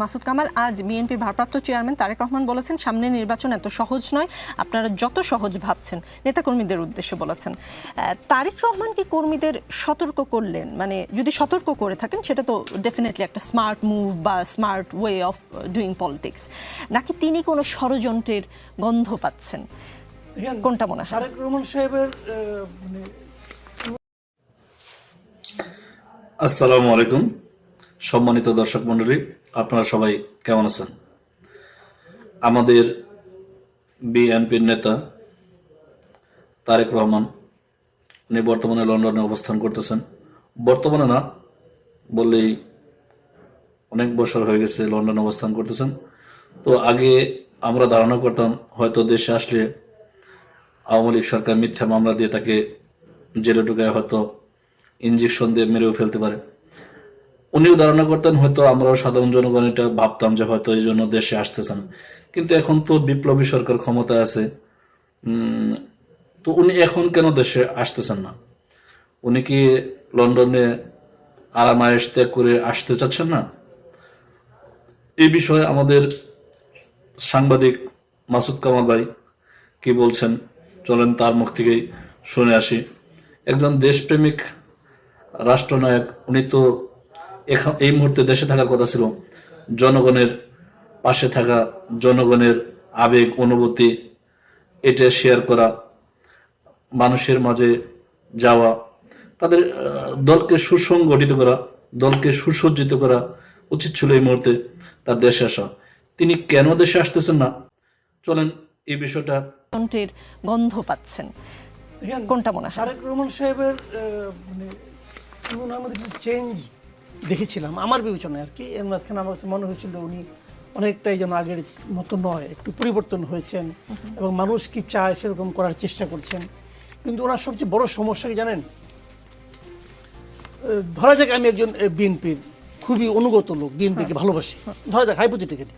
মাসুদ কামাল আজ বিএনপির ভারপ্রাপ্ত চেয়ারম্যান তারেক রহমান বলেছেন সামনে নির্বাচন এত সহজ নয় আপনারা যত সহজ ভাবছেন নেতাকর্মীদের উদ্দেশ্যে বলেছেন। আহ, তারেক রহমান কি কর্মীদের সতর্ক করলেন? মানে যদি সতর্ক করে থাকেন সেটা তো ডেফিনেটলি একটা স্মার্ট মুভ বা smart way of doing politics নাকি তিনি কোনো ষড়যন্ত্রের গন্ধ পাচ্ছেন? কোনটা মনে হয়? তারেক রহমান সাহেবের মানে আসসালামু আলাইকুম। সম্মানিত দর্শক মণ্ডলী, আপনারা সবাই কেমন আছেন? আমাদের বিএনপির নেতা তারেক রহমান, উনি বর্তমানে লন্ডনে অবস্থান করতেছেন। বর্তমানে না, বললেই অনেক বছর হয়ে গেছে লন্ডনে অবস্থান করতেছেন। তো আগে আমরা ধারণা করতাম, হয়তো দেশে আসলে আওয়ামী লীগ সরকার মিথ্যা মামলা দিয়ে তাকে জেলে ঢুকায় হয়তো ইঞ্জেকশন দিয়ে মেরেও ফেলতে পারে। উনিও ধারণা করতেন, হয়তো আমরাও সাধারণ জনগণ এটা ভাবতাম যে হয়তো এই জন্য দেশে আসতেছেন। কিন্তু এখন তো বিপ্লবী সরকার ক্ষমতায় আছে। তো উনি এখন কেন দেশে আসতেছেন না? উনি কি লন্ডনে আরাম আয়েশ ত্যাগ করে আসতে চাচ্ছেন না? এই বিষয়ে আমাদের সাংবাদিক মাসুদ কামাল ভাই কি বলছেন? চলেন তার মুখ থেকেই শুনে আসি। একজন দেশপ্রেমিক রাষ্ট্রনায়ক, উনি তো এই মুহূর্তে দেশে থাকার কথা ছিল জনগণের পাশে থাকা জনগণের আবেগ অনুভূতি এটা শেয়ার করা মানুষের মাঝে যাওয়া তাদের দলকে সুসংগঠিত করা দলকে সুসজ্জিত করা উচিত ছিল এই মুহূর্তে তার দেশে আসা। তিনি কেন দেশে আসতেছেন না? চলেন এই বিষয়টা ষড়যন্ত্রের গন্ধ পাচ্ছেন। কোনটা মনে হয়? তারেক রহমান সাহেবের মানে আমি ওনার মধ্যে কিছু চেঞ্জ দেখেছিলাম আমার বিবেচনায় আর কি। এর মাঝখানে আমার কাছে মনে হয়েছিল উনি অনেকটাই যেন আগের মতো নয় একটু পরিবর্তন হয়েছেন এবং মানুষ কি চায় সেরকম করার চেষ্টা করছেন। কিন্তু ওনার সবচেয়ে বড় সমস্যা কি জানেন? ধরা যাক আমি একজন বিএনপির খুবই অনুগত লোক বিএনপিকে ভালোবাসি। ধরা যাক হাইপোথেটিক্যালি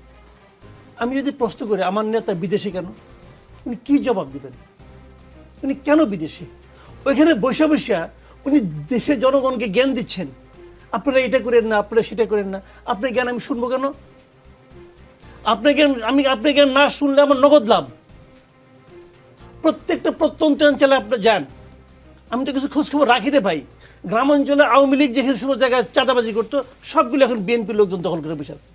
আমি যদি প্রশ্ন করি আমার নেতা বিদেশে কেন? উনি কি জবাব দিবেন? উনি কেন বিদেশে? ওইখানে বৈশা বৈশা উনি দেশের জনগণকে জ্ঞান দিচ্ছেন। আপনারা এটা করেন না, আপনারা সেটা করেন না। আপনার জ্ঞান আমি শুনব কেন? আপনার জ্ঞান, আমি আপনার জ্ঞান না শুনলে আমার নগদ লাভ। প্রত্যেকটা প্রত্যন্ত অঞ্চলে আপনি যান। আমি তো কিছু খোঁজখবর রাখি রে ভাই। গ্রাম অঞ্চলে আওয়ামী লীগ যে সমস্ত জায়গায় চাঁদাবাজি করতো, সবগুলো এখন বিএনপির লোকজন দখল করে বসে আছে।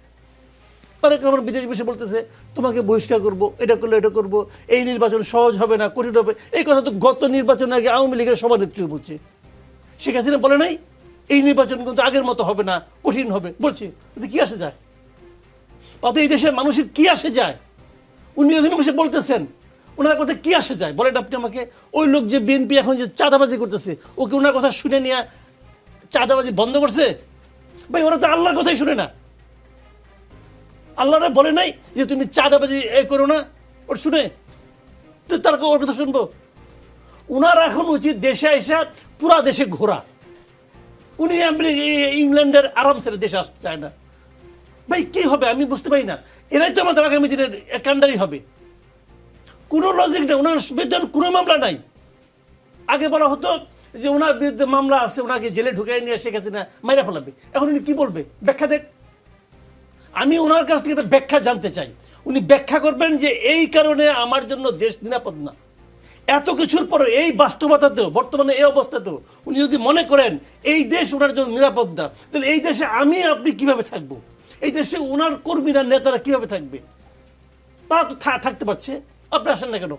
তারেক রহমান বিদেশ বসে বলতেছে, তোমাকে বহিষ্কার করব, এটা করলে এটা করব, এই নির্বাচন সহজ হবে না, কঠিন হবে। এই কথা তো গত নির্বাচন আগে আওয়ামী লীগের সভানেত্রী বলছে। শেখ হাসিনা বলে নাই? এই নির্বাচন কিন্তু আগের মতো হবে না, কঠিন হবে। বলছে কি আসে যায়? অত এই দেশের মানুষের কি আসে যায়? উনি ওখানে বসে বলতেছেন, ওনার কথা কি আসে যায়? বলেন আপনি আমাকে, ওই লোক যে বিএনপি এখন যে চাঁদাবাজি করতেছে ওকে ওনার কথা শুনে নিয়ে চাঁদাবাজি বন্ধ করছে? ভাই, ওরা তো আল্লাহর কথাই শুনে না। আল্লাহরা বলে নাই যে তুমি চাঁদাবাজি এ করো না, ওর শুনে। তো তার ওর কথা শুনব। ওনার এখন উচিত দেশে এসে পুরা দেশে ঘোরা। উনি ইংল্যান্ডের আরাম ছেড়ে দেশে আসতে চায় না? ভাই, কি হবে? আমি বুঝতে পারি না। এরাই তো আমাদের আগামী দিনের কান্ডারি হবে। কোনো লজিক নেই। ওনার বিরুদ্ধে কোনো মামলা নাই। আগে বলা হতো যে ওনার বিরুদ্ধে মামলা আছে, ওনাকে জেলে ঢুকাই নিয়ে শেখ হাসিনা মাইরা ফেলাবে। এখন উনি কি বলবে? ব্যাখ্যা দেখ আমি ওনার কাছ থেকে একটা ব্যাখ্যা জানতে চাই। উনি ব্যাখ্যা করবেন যে এই কারণে আমার জন্য দেশ নিরাপদ না। এত কিছুর পরে এই বাস্তবতাতেও, বর্তমানে এই অবস্থাতেও উনি যদি মনে করেন এই দেশ ওনার জন্য নিরাপদ না, তাহলে এই দেশে আমি আপনি কীভাবে থাকব? এই দেশে ওনার কর্মীরা, নেতারা কীভাবে থাকবে? তারা তো থাকতে পারছে। আপনি আসেন না কেন?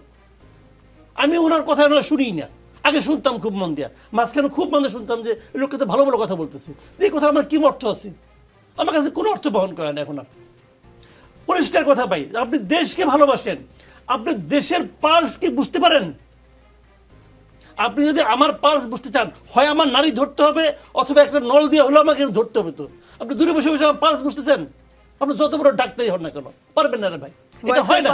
আমি ওনার কথা ওনার শুনি না। আগে শুনতাম খুব মন দিয়া। মাঝখানে খুব মনে শুনতাম যে লোককে তো ভালো ভালো কথা বলতেছে। এই কথা আমার কি অর্থ আছে? আমার কাছে কোনো অর্থ বহন করে না এখন আর পরিষ্কার কথা পাই আপনি দেশকে ভালোবাসেন। আপনি দেশের পালস কি বুঝতে পারেন? আপনি যদি আমার পালস বুঝতে চান হয় আমার নারী ধরতে হবে অথবা একটা নল দিয়ে হলেও আমাকে ধরতে হবে তো। আপনি দূরে বসে বসে আমার পালস বুঝতেছেন? আপনি যত বড় ডাক্তারই হন না কেন? পারবেন না রে ভাই। এটা হয় না।